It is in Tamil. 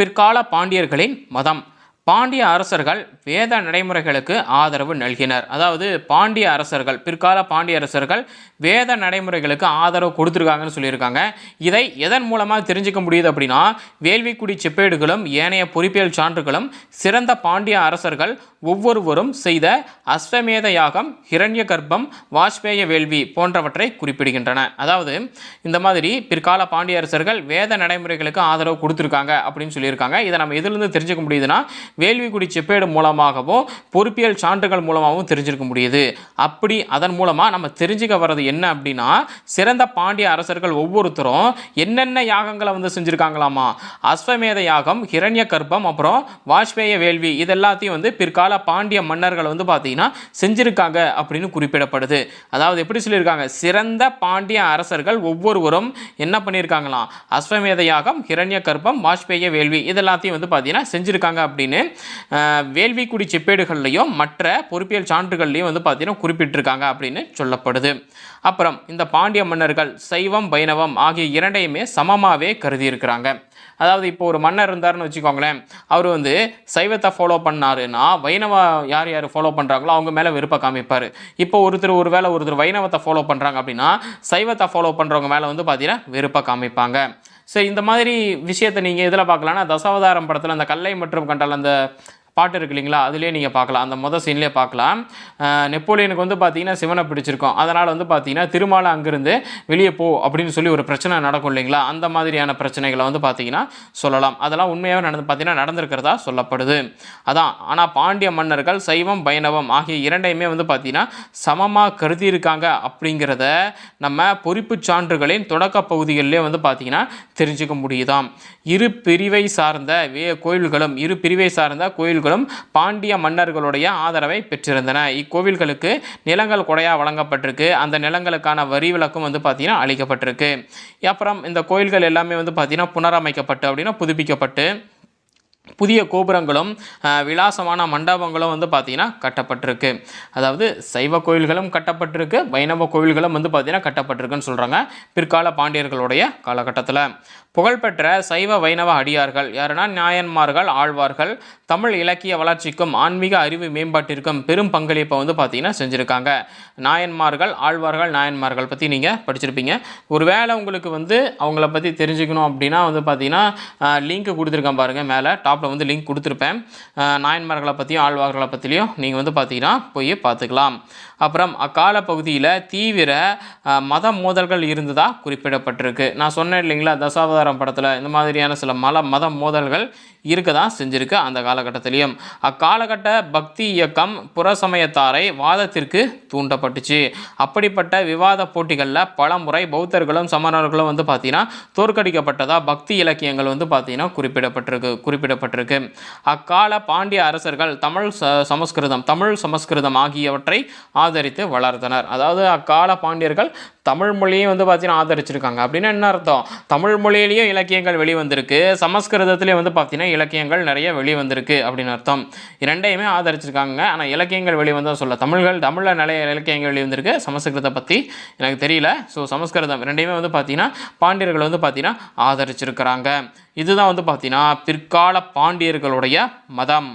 பிற்கால பாண்டியர்களின் மதம். பாண்டிய அரசர்கள் வேத நடைமுறைகளுக்கு ஆதரவு நல்கினர். அதாவது பாண்டிய அரசர்கள் பிற்கால பாண்டிய அரசர்கள் வேத நடைமுறைகளுக்கு ஆதரவு கொடுத்துருக்காங்கன்னு சொல்லியிருக்காங்க. இதை எதன் மூலமாக தெரிஞ்சுக்க முடியுது அப்படின்னா வேள்விக்குடி செப்பேடுகளும் ஏனைய பொறிப்பியல் சான்றுகளும் சிறந்த பாண்டிய அரசர்கள் ஒவ்வொருவரும் செய்த அஸ்வமேத யாகம் ஹிரண்ய கர்ப்பம் வாஜ்பேய வேள்வி போன்றவற்றை குறிப்பிடுகின்றன. அதாவது இந்த மாதிரி பிற்கால பாண்டிய அரசர்கள் வேத நடைமுறைகளுக்கு ஆதரவு கொடுத்துருக்காங்க அப்படின்னு சொல்லியிருக்காங்க. இதை நம்ம எதிலிருந்து தெரிஞ்சுக்க முடியுதுன்னா வேள்விக்குடி செப்பேடு மூலமாகவும் பொறுப்பியல் சான்றுகள் மூலமாகவும் தெரிஞ்சிருக்க முடியுது. அப்படி அதன் மூலமாக நம்ம தெரிஞ்சுக்க வர்றது என்ன அப்படின்னா சிறந்த பாண்டிய அரசர்கள் ஒவ்வொருத்தரும் என்னென்ன யாகங்களை வந்து செஞ்சுருக்காங்களாமா? அஸ்வமேத யாகம் ஹிரண்ய கர்ப்பம் அப்புறம் வாஜ்பேய வேள்வி இது எல்லாத்தையும் வந்து பிற்கால பாண்டிய மன்னர்கள் வந்து பார்த்தீங்கன்னா செஞ்சுருக்காங்க அப்படின்னு குறிப்பிடப்படுது. அதாவது எப்படி சொல்லியிருக்காங்க? சிறந்த பாண்டிய அரசர்கள் ஒவ்வொருவரும் என்ன பண்ணியிருக்காங்களாம்? அஸ்வமேத யாகம் ஹிரண்ய கர்ப்பம் வாஜ்பேய வேள்வி இது எல்லாத்தையும் வந்து பார்த்தீங்கன்னா செஞ்சுருக்காங்க அப்படின்னு வேள்விக்குடி செப்பேடுகள்லையும் மற்ற பொறுப்பியல் சான்றுகள்லையும் வந்து பார்த்தீங்கன்னா குறிப்பிட்டிருக்காங்க அப்படின்னு சொல்லப்படுது. அப்புறம் இந்த பாண்டிய மன்னர்கள் சைவம் வைணவம் ஆகிய இரண்டையுமே சமமாகவே கருதியிருக்கிறாங்க. அதாவது இப்போ ஒரு மன்னர் இருந்தார்னு வச்சுக்கோங்களேன் அவர் வந்து சைவத்தை ஃபாலோ பண்ணாருன்னா வைணவ யார் யார் ஃபாலோ பண்ணுறாங்களோ அவங்க மேலே விருப்ப காமிப்பார். இப்போ ஒருத்தர் ஒரு வேளை ஒருத்தர் வைணவத்தை ஃபாலோ பண்ணுறாங்க அப்படின்னா சைவத்தை ஃபாலோ பண்ணுறவங்க மேலே வந்து பார்த்தீங்கன்னா விருப்ப காமிப்பாங்க. ஸோ இந்த மாதிரி விஷயத்தை நீங்கள் எதில் பார்க்கலாம்னா தசாவதாரம் படத்தில் அந்த கல்லை மற்றும் கண்டால் அந்த பாட்டு இருக்கு இல்லைங்களா? அதுலேயே நீங்கள் பார்க்கலாம். அந்த மொதல் சீன்லேயே பார்க்கலாம். நெப்போலியனுக்கு வந்து பார்த்தீங்கன்னா சிவனை பிடிச்சிருக்கும். அதனால் வந்து பார்த்தீங்கன்னா திருமாலை அங்கேருந்து வெளியே போ அப்படின்னு சொல்லி ஒரு பிரச்சனை நடக்கும் இல்லைங்களா? அந்த மாதிரியான பிரச்சனைகளை வந்து பார்த்தீங்கன்னா சொல்லலாம். அதெல்லாம் உண்மையாகவே நடந்து பார்த்தீங்கன்னா நடந்திருக்கிறதா சொல்லப்படுது. அதான். ஆனால் பாண்டிய மன்னர்கள் சைவம் பைணவம் ஆகிய இரண்டையுமே வந்து பார்த்தீங்கன்னா சமமாக கருதியிருக்காங்க அப்படிங்கிறத நம்ம பொறிப்பு சான்றுகளின் தொடக்க பகுதிகளிலே வந்து பார்த்தீங்கன்னா தெரிஞ்சுக்க முடியுதாம். இரு பிரிவை சார்ந்த வே கோயில்களும் இரு பிரிவை சார்ந்த கோயில் கோவில்களும் பாண்டிய மன்னர்களுடைய ஆதரவை பெற்றிருந்தன. இக்கோவில்களுக்கு நிலங்கள் கொடையாக வழங்கப்பட்டிருக்கு. அந்த நிலங்களுக்கான வரி விலக்கும் வந்து பார்த்தீங்கன்னா அளிக்கப்பட்டிருக்கு. அப்புறம் இந்த கோயில்கள் எல்லாமே வந்து பார்த்தீங்கன்னா புனரமைக்கப்பட்டு அப்படின்னா புதுப்பிக்கப்பட்டு புதிய கோபுரங்களும் விலாசமான மண்டபங்களும் வந்து பார்த்தீங்கன்னா கட்டப்பட்டிருக்கு. அதாவது சைவ கோயில்களும் கட்டப்பட்டிருக்கு வைணவ கோயில்களும் வந்து பார்த்தீங்கன்னா கட்டப்பட்டிருக்குன்னு சொல்கிறாங்க பிற்கால பாண்டியர்களுடைய காலகட்டத்தில். புகழ்பெற்ற சைவ வைணவ அடியார்கள். யாருன்னா நாயன்மார்கள் ஆழ்வார்கள். தமிழ் இலக்கிய வளர்ச்சிக்கும் ஆன்மீக அறிவு மேம்பாட்டிற்கும் பெரும் பங்களிப்பை வந்து பார்த்தீங்கன்னா செஞ்சுருக்காங்க. நாயன்மார்கள் ஆழ்வார்கள் நாயன்மார்கள் பற்றி நீங்கள் படிச்சிருப்பீங்க. ஒருவேளை உங்களுக்கு வந்து அவங்கள பற்றி தெரிஞ்சுக்கணும் அப்படின்னா வந்து பார்த்திங்கன்னா லிங்க் கொடுத்துருக்கேன் பாருங்கள் மேலே. டாப்பில் வந்து லிங்க் கொடுத்துருப்பேன். நாயன்மார்களை பற்றியும் ஆழ்வார்களை பற்றிலையும் நீங்கள் வந்து பார்த்தீங்கன்னா போய் பார்த்துக்கலாம். அப்புறம் அக்கால பகுதியில் தீவிர மத மோதல்கள் இருந்ததாக குறிப்பிடப்பட்டிருக்கு. நான் சொன்னேன் இல்லைங்களா தசாவதாரம் படத்தில் இந்த மாதிரியான சில மல மத மோதல்கள் இருக்க தான் செஞ்சுருக்கு அந்த காலகட்டத்திலையும். அக்காலகட்ட பக்தி இயக்கம் புறசமயத்தாரை வாதத்திற்கு தூண்டப்பட்டுச்சு. அப்படிப்பட்ட விவாத போட்டிகளில் பல முறை பௌத்தர்களும் சமணர்களும் வந்து பார்த்தீங்கன்னா தோற்கடிக்கப்பட்டதாக பக்தி இலக்கியங்கள் வந்து பார்த்தீங்கன்னா குறிப்பிடப்பட்டிருக்கு குறிப்பிடப்பட்டிருக்கு. அக்கால பாண்டிய அரசர்கள் தமிழ் ச சமஸ்கிருதம் தமிழ் சமஸ்கிருதம் ஆகியவற்றை ஆதரித்து வளர்த்தனர். அதாவது அக்கால பாண்டியர்கள் தமிழ் மொழியும் வந்து பார்த்தீங்கன்னா ஆதரிச்சிருக்காங்க. அப்படின்னா என்ன அர்த்தம்? தமிழ் மொழியிலையும் இலக்கியங்கள் வெளிவந்திருக்கு. சமஸ்கிருதத்துலேயும் வந்து பார்த்தீங்கன்னா இலக்கியங்கள் நிறைய வெளிவந்திருக்கு அப்படின்னு அர்த்தம். இரண்டையுமே ஆதரிச்சிருக்காங்க ஆனால் இலக்கியங்கள் வெளிவந்தால் சொல்ல தமிழ்கள் தமிழில் நிறைய இலக்கியங்கள் வெளிவந்திருக்கு. சமஸ்கிருதத்தை பற்றி எனக்கு தெரியல. ஸோ சமஸ்கிருதம் ரெண்டையுமே வந்து பார்த்தீங்கன்னா பாண்டியர்கள் வந்து பார்த்தீங்கன்னா ஆதரிச்சிருக்கிறாங்க. இதுதான் வந்து பார்த்தீங்கன்னா பிற்கால பாண்டியர்களுடைய மதம்.